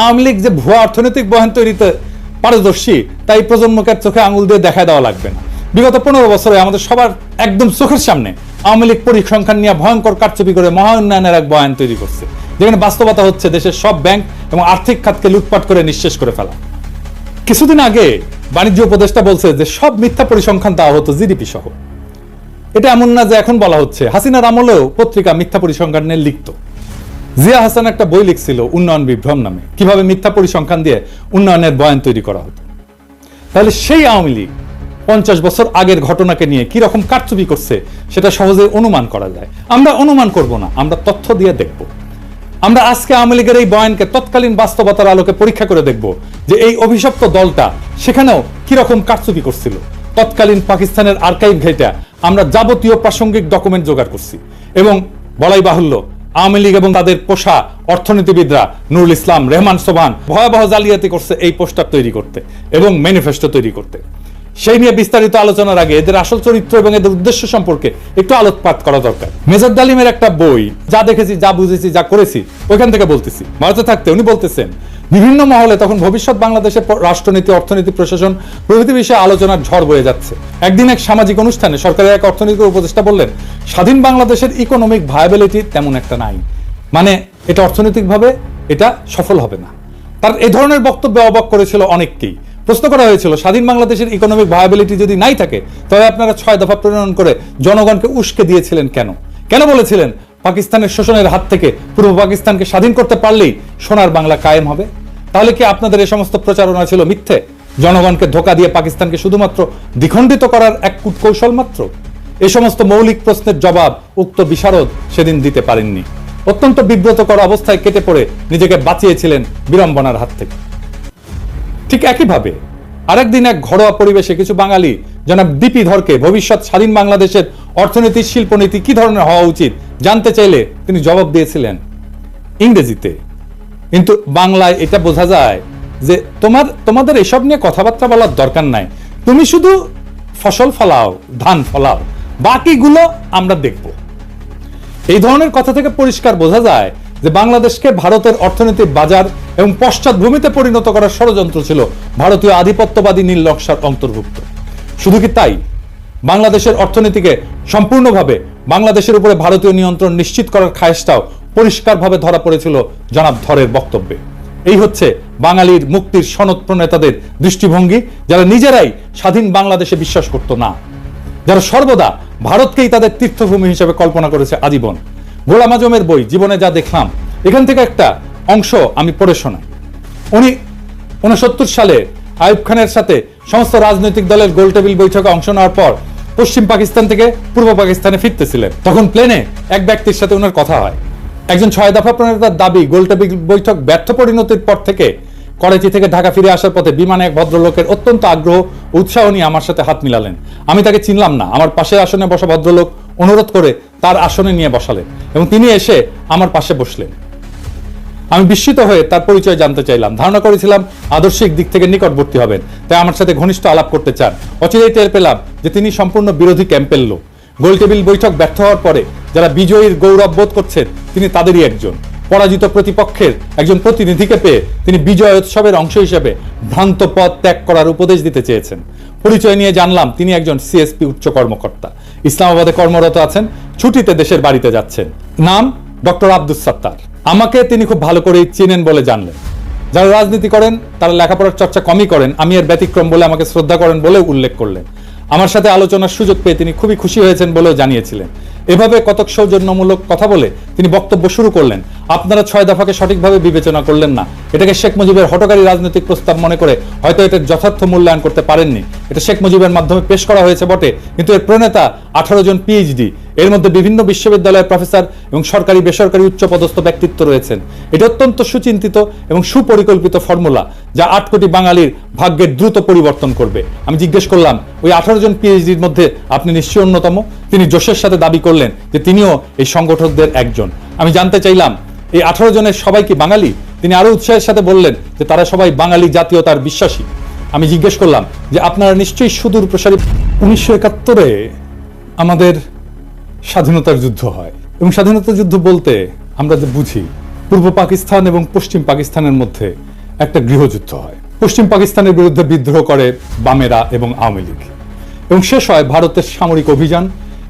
আওয়ামী লীগ যে ভুয়া অর্থনৈতিক বয়ান তৈরিতে পারদর্শী, তাই প্রজন্মকে চোখে আঙুল দিয়ে দেখা দেওয়া লাগবে না। বিগত পনেরো বছরে আমাদের সবার একদম চোখের সামনে আওয়ামী লীগ পরিসংখ্যান নিয়ে ভয়ঙ্কর কারচুপি করে মহা উন্নয়নের এক বয়ান তৈরি করছে, যেখানে বাস্তবতা হচ্ছে দেশের সব ব্যাংক এবং আর্থিক খাতকে লুটপাট করে নিঃশেষ করে ফেলা। কিছুদিন আগে বাণিজ্য উপদেষ্টা বলছে যে সব মিথ্যা পরিসংখ্যান দেওয়া হতো জিডিপি সহ। এটা এমন না যে এখন বলা হচ্ছে। হাসিনার আমলেও পত্রিকা মিথ্যা পরিসংখ্যান নিয়ে লিখত জিয়া হাসান একটা বই লিখছিল, উন্নয়ন বিভ্রম নামে। কীভাবে মিথ্যা পরিসংখ্যান দিয়ে উন্নয়নের বয়ান তৈরি করা হতো? তাহলে সেই আওয়ামী লীগ পঞ্চাশ বছর আগের ঘটনাকে নিয়ে কি রকম কারচুপি করছে, সেটা সহজে অনুমান করা যায়। আমরা অনুমান করব না, আমরা তথ্য দিয়ে দেখব। আমরা আজকে আওয়ামী লীগের এই বয়ানকে তৎকালীন বাস্তবতার আলোকে পরীক্ষা করে দেখব যে এই অভিশপ্ত দলটা সেখানেও কীরকম কারচুপি করছিল। তৎকালীন পাকিস্তানের আর্কাইভ ঘেটা আমরা যাবতীয় প্রাসঙ্গিক ডকুমেন্ট জোগাড় করছি এবং বলাই বাহুল্য আওয়ামী লীগ এবং তাদের পোষা অর্থনীতিবিদরা নুরুল ইসলাম, রেহমান সোবান ভয়াবহ জালিয়াতি করছে এই পোস্টার তৈরি করতে এবং ম্যানিফেস্টো তৈরি করতে। সেই নিয়ে বিস্তারিত আলোচনার আগে এদের আসল চরিত্র এবং এদের উদ্দেশ্য সম্পর্কে একটু আলোকপাত করা দরকার। মেজর ডালিমের একটা বই, যা দেখেছি, যা বুঝেছি, যা করেছি, ওইখান থেকে বলতেছি। ভারতে থাকতে উনি বলতেছেন, বিভিন্ন মহলে তখন ভবিষ্যৎ বাংলাদেশের রাষ্ট্রনীতি, অর্থনীতি, প্রশাসন প্রভৃতি বিষয়ে আলোচনার ঝড় বয়ে যাচ্ছে। একদিন এক সামাজিক অনুষ্ঠানে সরকারের এক অর্থনৈতিক উপদেষ্টা বললেন, স্বাধীন বাংলাদেশের ইকোনমিক ভায়াবিলিটি তেমন একটা নাই। মানে এটা অর্থনৈতিকভাবে এটা সফল হবে না। তার এ ধরনের বক্তব্য অবাক করেছিল অনেককেই। প্রশ্ন করা হয়েছিল, স্বাধীন বাংলাদেশের ইকোনমিক ভায়াবিলিটি যদি নাই থাকে, তবে আপনারা ছয় দফা প্রণয়ন করে জনগণকে উস্কে দিয়েছিলেন কেন? কেন বলেছিলেন, পাকিস্তানের শোষণের হাত থেকে পূর্ব পাকিস্তানকে স্বাধীন করতে পারলেই সোনার বাংলা কায়েম হবে? তাহলে কি আপনাদের এই সমস্ত প্রচারণা ছিল মিথ্যে? জনগণকে ধোকা দিয়ে পাকিস্তানকে শুধুমাত্র দ্বিখণ্ডিত করার এক কূটকৌশল মাত্র? এ সমস্ত মৌলিক প্রশ্নের জবাব, উক্ত বিশারদ সেদিন দিতে পারেননি। অত্যন্ত বিব্রতকর অবস্থায় কেটে পড়ে নিজেকে বাঁচিয়েছিলেন বিড়ম্বনার হাত থেকে। ঠিক একইভাবে আরেকদিন এক ঘরোয়া পরিবেশে কিছু বাঙালি, জনাব ডিপি ধরকে, ভবিষ্যৎ স্বাধীন বাংলাদেশের অর্থনীতি, শিল্পনীতি কি ধরনের হওয়া উচিত জানতে চাইলে তিনি জবাব দিয়েছিলেন ইংরেজিতে। কিন্তু বাংলায় এটা বোঝা যায় যে তোমার, তোমাদের এসব নিয়ে কথাবার্তা বলার দরকার নাই। তুমি শুধু ফসল ফলাও, ধান ফলাও, বাকিগুলো আমরা দেখব। এই ধরনের কথা থেকে পরিষ্কার বোঝা যায় যে বাংলাদেশকে ভারতের অর্থনৈতিক বাজার এবং পশ্চাৎভূমিতে পরিণত করার ষড়যন্ত্র ছিল ভারতীয় আধিপত্যবাদী নীল নকশার অন্তর্ভুক্ত। শুধু কি তাই? বাংলাদেশের অর্থনীতিকে সম্পূর্ণভাবে বাংলাদেশের উপরে ভারতীয় নিয়ন্ত্রণ নিশ্চিত করার খায়েশটাও পরিষ্কারভাবে ধরা পড়েছিল জনাব ধরের বক্তব্যে। এই হচ্ছে বাঙালির মুক্তির সনদ প্রণেতাদের দৃষ্টিভঙ্গি যারা নিজেরাই স্বাধীন বাংলাদেশে বিশ্বাস করত না। যারা সর্বদা ভারতকেই তাদের তীর্থভূমি হিসেবে কল্পনা করেছে আজীবন। গোলাম আজমের বই, জীবনে যা দেখলাম, এখান থেকে একটা অংশ আমি পড়ে শোনাই। উনি উনসত্তর সালে আইব খানের সাথে সমস্ত রাজনৈতিক দলের গোলটেবিল বৈঠকে অংশ নেওয়ার পর পশ্চিম পাকিস্তান থেকে পূর্ব পাকিস্তানে ফিরতেছিলেন। তখন প্লেনে এক ব্যক্তির সাথে ওনার কথা হয়। একজন ছয় দফা প্রণেতার দাবি গোলটেবিল বৈঠক ব্যর্থ পরিণতির পর থেকে করাচি থেকে ঢাকা ফিরে আসার পথে বিমানে এক ভদ্রলোকের অত্যন্ত আগ্রহ, উৎসাহ নিয়ে আমার সাথে হাত মিলালেন। আমি তাকে চিনলাম না। আমার পাশের আসনে বসা ভদ্রলোক অনুরোধ করে তার আসনে নিয়ে বসালেন এবং তিনি এসে আমার পাশে বসলেন। আমি বিস্মিত হয়ে তার পরিচয় জানতে চাইলাম। ধারণা করেছিলাম আদর্শিক দিক থেকে নিকটবর্তী হবেন। তাই আমার সাথে ঘনিষ্ঠ আলাপ করতে চান। অচিরেই টের পেলাম যে তিনি সম্পূর্ণ বিরোধী ক্যাম্পের লোক গোলটেবিল বৈঠক ব্যর্থ হওয়ার পরে যারা বিজয়ীর গৌরব বোধ করছেন, তিনি তাদেরই একজন। পরাজিত প্রতিপক্ষের একজন প্রতিনিধিকে পেয়ে তিনি বিজয় উৎসবের অংশ হিসেবে ভ্রান্ত পথ ত্যাগ করার উপদেশ দিতে চেয়েছেন। পরিচয় নিয়ে জানলাম তিনি একজন সিএসপি উচ্চ কর্মকর্তা। ইসলামাবাদে কর্মরত আছেন, ছুটিতে দেশের বাড়িতে যাচ্ছেন। নাম ডক্টর আব্দুস সাত্তার। আমাকে তিনি খুব ভালো করেই চেনেন বলে জানলেন। যারা রাজনীতি করেন, তারা লেখাপড়ার চর্চা কমই করেন, আমি এর ব্যতিক্রম বলে আমাকে শ্রদ্ধা করেন বলেও উল্লেখ করলেন। আমার সাথে আলোচনার সুযোগ পেয়ে তিনি খুবই খুশি হয়েছেন বলেও জানিয়েছিলেন। এভাবে কতক সৌজন্যমূলক কথা বলে তিনি বক্তব্য শুরু করলেন। আপনারা ছয় দফাকে সঠিকভাবে বিবেচনা করলেন না। এটাকে শেখ মুজিবের হটকারী রাজনৈতিক প্রস্তাব মনে করে হয়তো এটার যথার্থ মূল্যায়ন করতে পারেননি। এটা শেখ মুজিবের মাধ্যমে পেশ করা হয়েছে বটে, কিন্তু এর প্রণেতা আঠারো জন পিএইচডি এর মধ্যে বিভিন্ন বিশ্ববিদ্যালয়ের প্রফেসর এবং সরকারি বেসরকারি উচ্চপদস্থ ব্যক্তিত্ব রয়েছেন। এটা অত্যন্ত সুচিন্তিত এবং সুপরিকল্পিত ফর্মুলা, যা আট কোটি বাঙালির ভাগ্যের দ্রুত পরিবর্তন করবে। আমি জিজ্ঞেস করলাম, ওই আঠারো জন পিএইচডির মধ্যে আপনি নিশ্চয়ই অন্যতম? তিনি জোশের সাথে দাবি করলেন যে তিনিও এই সংগঠকদের একজন। আমি জানতে চাইলাম, এই আঠারো জনের সবাই কি বাঙালি? তিনি আরও উৎসাহের সাথে বললেন যে তারা সবাই বাঙালি জাতীয়তার বিশ্বাসী। আমি জিজ্ঞেস করলাম যে আপনারা নিশ্চয়ই সুদূর প্রসারী উনিশশো একাত্তরে আমাদের স্বাধীনতার যুদ্ধ হয় এবং স্বাধীনতা যুদ্ধ বলতে আমরা যে বুঝি, পূর্ব পাকিস্তান এবং পশ্চিম পাকিস্তানের মধ্যে একটা গৃহযুদ্ধ হয়। পশ্চিম পাকিস্তানের বিরুদ্ধে বিদ্রোহ করে বামেরা এবং আওয়ামী লীগ। এবং শেষ হয় ভারতের সামরিক অভিযান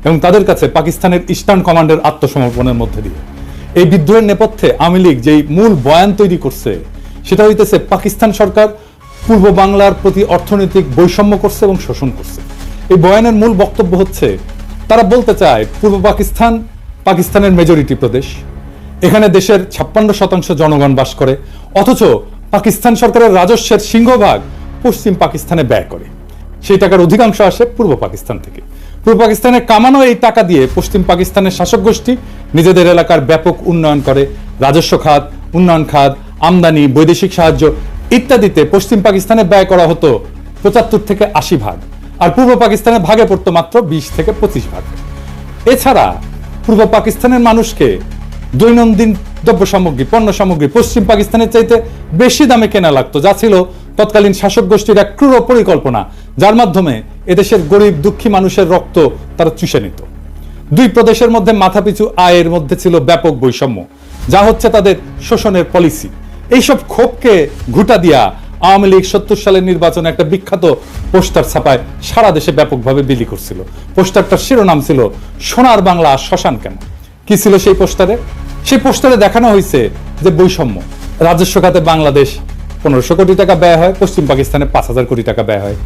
এবং তাদের কাছে পাকিস্তানের ইস্টার্ন কমান্ডের আত্মসমর্পণের মধ্যে দিয়ে। এই বিদ্রোহের নেপথ্যে আওয়ামী লীগ যেই মূল বয়ান তৈরি করছে, সেটা হইতেছে পাকিস্তান সরকার পূর্ব বাংলার প্রতি অর্থনৈতিক বৈষম্য করছে এবং শোষণ করছে। এই বয়ানের মূল বক্তব্য হচ্ছে, তারা বলতে চায়, পূর্ব পাকিস্তান পাকিস্তানের মেজরিটি প্রদেশ। এখানে দেশের ছাপ্পান্ন শতাংশ জনগণ বাস করে, অথচ পাকিস্তান সরকারের রাজস্বের সিংহভাগ পশ্চিম পাকিস্তানে ব্যয় করে। সেই টাকার অধিকাংশ আসে পূর্ব পাকিস্তান থেকে। পূর্ব পাকিস্তানে কামানো এই টাকা দিয়ে পশ্চিম পাকিস্তানের শাসক গোষ্ঠী নিজেদের এলাকার ব্যাপক উন্নয়ন করে। রাজস্ব খাত, উন্নয়ন খাত, আমদানি, বৈদেশিক সাহায্য ইত্যাদিতে পশ্চিম পাকিস্তানে ব্যয় করা হতো পঁচাত্তর থেকে আশি ভাগ আর পূর্ব পাকিস্তানে ভাগে পড়তো মাত্র বিশ থেকে পঁচিশ ভাগ। এছাড়া পূর্ব পাকিস্তানের মানুষকে দৈনন্দিন দ্রব্য সামগ্রী পণ্য সামগ্রী পশ্চিম পাকিস্তানের চাইতে বেশি দামে কেনা লাগতো, যা ছিল তৎকালীন শাসক গোষ্ঠীর এক ক্রূর পরিকল্পনা, যার মাধ্যমে এদেশের গরিব, দুঃখী মানুষের রক্ত তারা চুষে নিত। দুই প্রদেশের মধ্যে মাথাপিছু আয়ের মধ্যে ছিল ব্যাপক বৈষম্য, যা হচ্ছে তাদের শোষণের পলিসি। এইসব ক্ষোভকে ঘুটা দিয়া আওয়ামী লীগ সত্তর সালের নির্বাচনে একটা বিখ্যাত পোস্টার ছাপায় সারা দেশে ব্যাপকভাবে বিলি করছিল। পোস্টারটার শিরোনাম ছিল, সোনার বাংলা শ্মশান কেন? কি ছিল সেই পোস্টারে? সেই পোস্টারে দেখানো হয়েছে যে বৈষম্য, রাজস্ব খাতে বাংলাদেশ পনেরোশো কোটি টাকা ব্যয় হয়, পশ্চিম পাকিস্তানে পাঁচ হাজার কোটি টাকা ব্যয় হয়।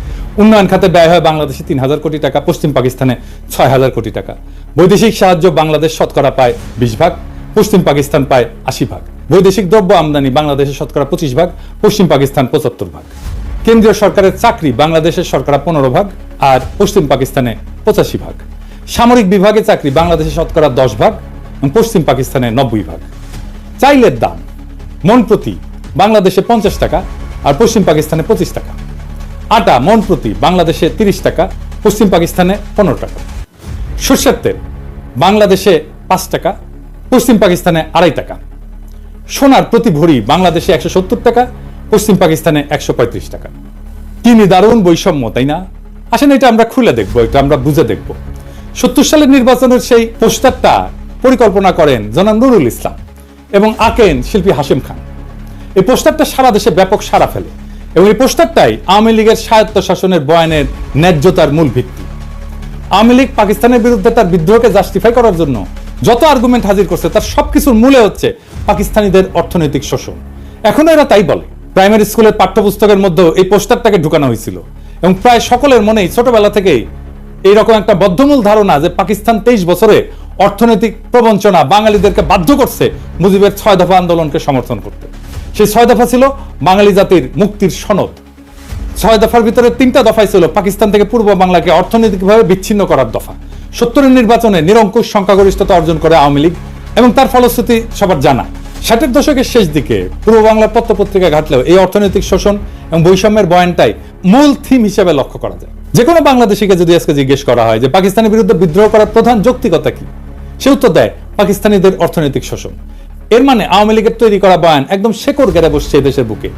উন্নয়ন খাতে ব্যয় হয় বাংলাদেশে তিন হাজার কোটি টাকা, পশ্চিম পাকিস্তানে ছয় হাজার কোটি টাকা। বৈদেশিক সাহায্য বাংলাদেশ শতকরা পায় বিশ ভাগ, পশ্চিম পাকিস্তান পায় আশি ভাগ। বৈদেশিক দ্রব্য আমদানি বাংলাদেশের শতকরা পঁচিশ ভাগ, পশ্চিম পাকিস্তান পঁচাত্তর ভাগ। কেন্দ্রীয় সরকারের চাকরি বাংলাদেশের শতকরা পনেরো ভাগ আর পশ্চিম পাকিস্তানে পঁচাশি ভাগ। সামরিক বিভাগে চাকরি বাংলাদেশের শতকরা দশ ভাগ, পশ্চিম পাকিস্তানে নব্বই ভাগ। চাইলের দাম, মন প্রতি, বাংলাদেশে পঞ্চাশ টাকা আর পশ্চিম পাকিস্তানে পঁচিশ টাকা। আটা, মন প্রতি বাংলাদেশে তিরিশ টাকা, পশ্চিম পাকিস্তানে পনেরো টাকা। সর্ষের তেল, বাংলাদেশে পাঁচ টাকা, পশ্চিম পাকিস্তানে আড়াই টাকা। সোনার প্রতি ভরি বাংলাদেশে একশো সত্তর টাকা, পশ্চিম পাকিস্তানে একশো পঁয়ত্রিশ টাকা। তিনি দারুণ বৈষম্য, তাই না? আসেন এটা আমরা খুলে দেখব, এটা আমরা বুঝে দেখব। সত্তর সালের নির্বাচনের সেই পোস্টারটা পরিকল্পনা করেন জনাব নুরুল ইসলাম এবং আঁকেন শিল্পী হাসিম খান। এই পোস্টারটা সারা দেশে ব্যাপক সাড়া ফেলে। এবং এই পোস্টারটাই আওয়ামী লীগের স্বায়ত্ত শাসনের বয়ানের ন্যায্যতার মূল ভিত্তি। আওয়ামী লীগ পাকিস্তানের বিরুদ্ধে তার বিদ্রোহকে জাস্টিফাই করার জন্য যত আর্গুমেন্ট হাজির করছে, তার সবকিছুর মূলে হচ্ছে পাকিস্তানিদের অর্থনৈতিক শোষণ। এখনও এরা তাই বলে প্রাইমারি স্কুলের পাঠ্যপুস্তকের মধ্যেও এই পোস্টারটাকে ঢুকানো হয়েছিল। এবং প্রায় সকলের মনেই ছোটবেলা থেকেই এইরকম একটা বদ্ধমূল ধারণা যে পাকিস্তান তেইশ বছরে অর্থনৈতিক প্রবঞ্চনা বাঙালিদেরকে বাধ্য করছে মুজিবের ছয় দফা আন্দোলনকে সমর্থন করতে। সেই ছয় দফা ছিল বাঙালি জাতির মুক্তির সনদ। ছয় দফার ভিতরে তিনটা দফাই ছিল পাকিস্তান থেকে পূর্ব বাংলাকে অর্থনৈতিকভাবে বিচ্ছিন্ন করার দফা। সত্তরের নির্বাচনে নিরঙ্কুশ সংখ্যাগরিষ্ঠতা অর্জন করে আওয়ামী লীগ এবং তার ফলশ্রুতি সবার জানা। ষাটের দশকের শেষ দিকে পূর্ব বাংলার পত্রপত্রিকা ঘাটলেও এই অর্থনৈতিক শোষণ এবং বৈষম্যের বয়ানটাই মূল থিম হিসেবে লক্ষ্য করা যায়। যে কোনো বাংলাদেশিকে যদি আজকে জিজ্ঞেস করা হয় যে পাকিস্তানের বিরুদ্ধে বিদ্রোহ করার প্রধান যৌক্তিকতা কি? সে উত্তর দেয় পাকিস্তানিদের অর্থনৈতিক শোষণ। এর মানে আওয়ামী লীগের তৈরি করা বয়ান একদম শেকড় গেড়ে বসছে দেশের বুকে।